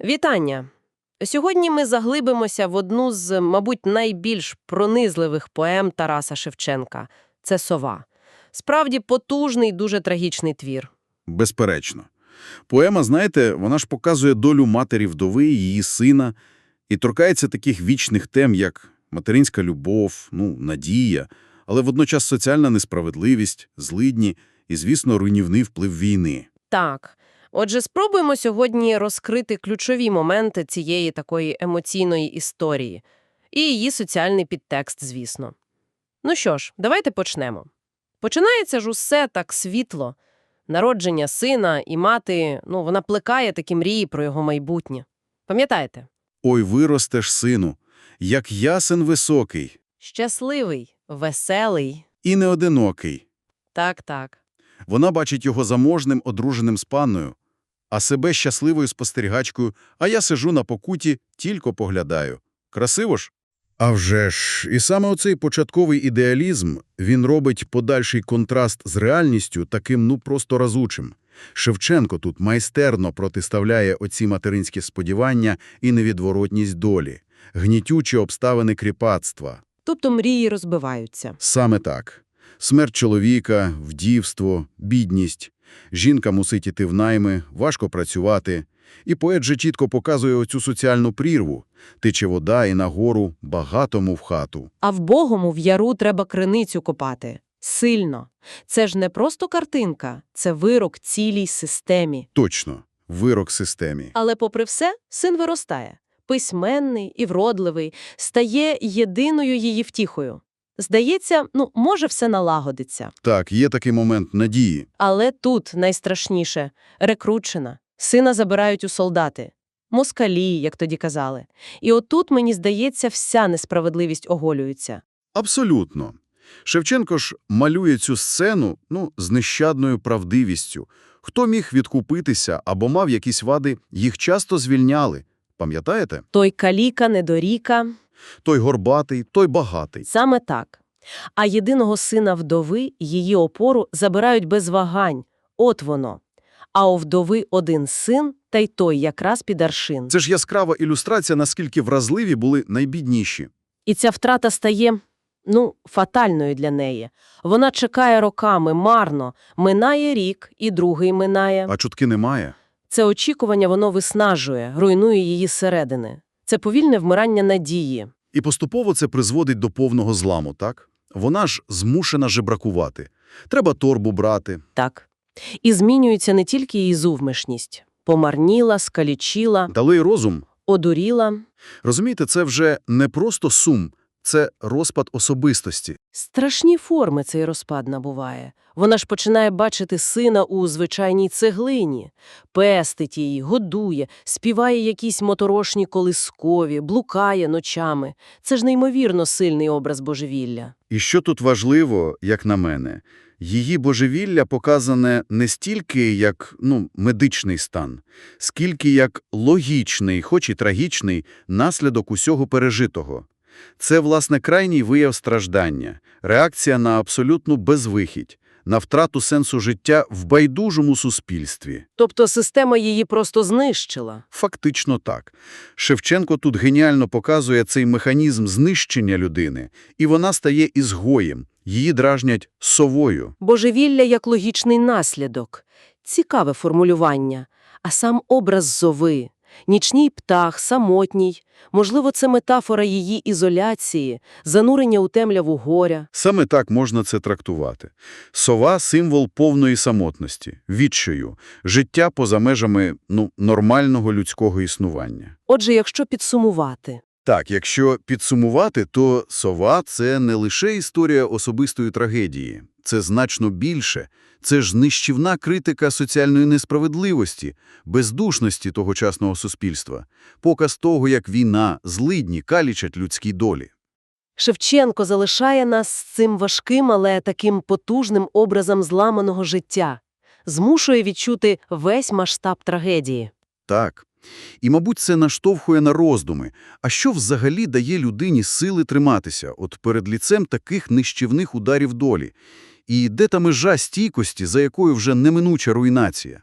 Вітання! Сьогодні ми заглибимося в одну з, мабуть, найбільш пронизливих поем Тараса Шевченка – це «Сова». Справді потужний, дуже трагічний твір. Безперечно. Поема, знаєте, вона ж показує долю матері вдови, її сина, і торкається таких вічних тем, як материнська любов, ну, надія, але водночас соціальна несправедливість, злидні і, звісно, руйнівний вплив війни. Так, отже, спробуємо сьогодні розкрити ключові моменти цієї такої емоційної історії і її соціальний підтекст, звісно. Ну що ж, давайте почнемо. Починається ж усе так світло. Народження сина і мати, ну, вона плекає такі мрії про його майбутнє. Пам'ятаєте? «Ой, виростеш, сину, як ясен високий Щасливий, веселий. і неодинокий». Так-так. Вона бачить його заможним, одруженим з панною, а себе щасливою спостерігачкою, а я сижу на покуті, тільки поглядаю. Красиво ж? А вже ж, і саме оцей початковий ідеалізм, він робить подальший контраст з реальністю таким, ну, просто разучим. Шевченко тут майстерно протиставляє оці материнські сподівання і невідворотність долі, гнітючі обставини кріпацтва. Тобто мрії розбиваються. Саме так. Смерть чоловіка, вдівство, бідність. Жінка мусить іти в найми, важко працювати. І поет же чітко показує оцю соціальну прірву. Тече вода і нагору, багатому в хату. А в Богому в яру треба криницю копати. Сильно. Це ж не просто картинка, це вирок цілій системі. Точно. Вирок системі. Але попри все, син виростає. Письменний і вродливий, стає єдиною її втіхою. Здається, ну, може все налагодиться. Так, є такий момент надії. Але тут найстрашніше – рекручена. Сина забирають у солдати. Москалі, як тоді казали. І отут, мені здається, вся несправедливість оголюється. Абсолютно. Шевченко ж малює цю сцену ну, з нещадною правдивістю. Хто міг відкупитися або мав якісь вади, їх часто звільняли. Пам'ятаєте? Той каліка, недоріка Той горбатий, той багатий. – саме так. А єдиного сина вдови, її опору, забирають без вагань. От воно. А у вдови один син, та й той якраз під аршин. Це ж яскрава ілюстрація, наскільки вразливі були найбідніші. І ця втрата стає, ну, фатальною для неї. Вона чекає роками, марно. Минає рік, і другий минає. А чутки немає. Це очікування воно виснажує, руйнує її зсередини. Це повільне вмирання надії. І поступово це призводить до повного зламу, так? Вона ж змушена жебракувати. Треба торбу брати. Так. І змінюється не тільки її зувмишність. Помарніла, скалічіла, Дали розум. одуріла. Розумієте, це вже не просто сум, це розпад особистості. Страшні форми цей розпад набуває. Вона ж починає бачити сина у звичайній цеглині, пестить її, годує, співає якісь моторошні колискові, блукає ночами. Це ж неймовірно сильний образ божевілля. І що тут важливо, як на мене, її божевілля показане не стільки як ну, медичний стан, скільки як логічний, хоч і трагічний, наслідок усього пережитого. Це, власне, крайній вияв страждання, реакція на абсолютну безвихідь, на втрату сенсу життя в байдужому суспільстві. Тобто система її просто знищила. Фактично так. Шевченко тут геніально показує цей механізм знищення людини, і вона стає ізгоєм, її дражнять совою. Божевілля як логічний наслідок. Цікаве формулювання. А сам образ зови. Нічній птах, самотній. Можливо, це метафора її ізоляції, занурення у темряву горя. Саме так можна це трактувати. Сова – символ повної самотності, відчаю, життя поза межами ну, нормального людського існування. Отже, якщо підсумувати, Так, якщо підсумувати, то сова – це не лише історія особистої трагедії. Це значно більше. Це ж нищівна критика соціальної несправедливості, бездушності тогочасного суспільства, показ того, як війна, злидні калічать людські долі. Шевченко залишає нас з цим важким, але таким потужним образом зламаного життя, змушує відчути весь масштаб трагедії. Так. І, мабуть, це наштовхує на роздуми. А що взагалі дає людині сили триматися от перед ліцем таких нищівних ударів долі? І де та межа стійкості, за якою вже неминуча руйнація?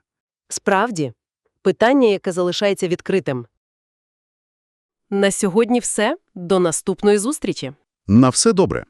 Справді, Питання, яке залишається відкритим. На сьогодні все. До наступної зустрічі. На все добре.